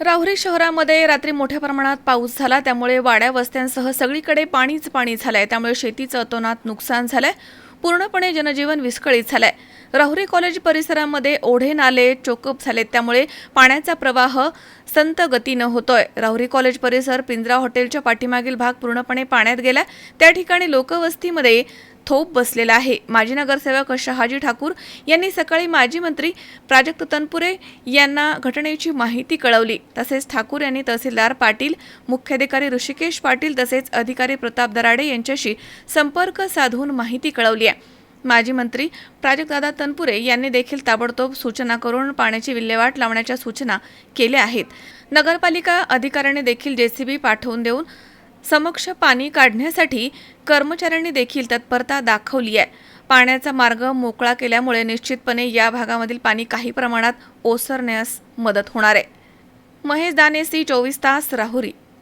राहुरी शहरामध्ये रात्री मोठ्या प्रमाणात पाऊस झाला. त्यामुळे वाड्या वस्त्यांसह सगळीकडे पाणीच पाणी झालंय. त्यामुळे शेतीचं अतोनात नुकसान झालंय. पूर्णपणे जनजीवन विस्कळीत झालंय. राहुरी कॉलेज परिसरामध्ये ओढे नाले चोकअप झालेत. त्यामुळे पाण्याचा प्रवाह संत गतीनं होतोय. राहुरी कॉलेज परिसर पिंजरा हॉटेलच्या पाठीमागील भाग पूर्णपणे पाण्यात गेलाय. त्या ठिकाणी लोकवस्तीमध्ये थोप बसलेला आहे. माजी नगरसेवक शहाजी ठाकूर यांनी सकाळी माजी मंत्री प्राजक्त तनपुरे यांना घटनेची माहिती कळवली. तसेच ठाकूर यांनी तहसीलदार पाटील मुख्याधिकारी ऋषिकेश पाटील तसेच अधिकारी प्रताप दराडे यांच्याशी संपर्क साधून माहिती कळवली आहे. माजी मंत्री प्राजक्तदादा तनपुरे यांनी देखील ताबडतोब सूचना करून पाण्याची विल्हेवाट लावण्याच्या सूचना केल्या आहेत. नगरपालिका अधिकाऱ्यांनी देखील जेसीबी पाठवून देऊन समक्ष पाणी काढण्यासाठी कर्मचाऱ्यांनी देखील तत्परता दाखवली आहे. पाण्याचा मार्ग मोकळा केल्यामुळे निश्चितपणे या भागामधील पाणी काही प्रमाणात ओसरण्यास मदत होणार आहे. महेश दाने सी चोवीस तास राहुरी.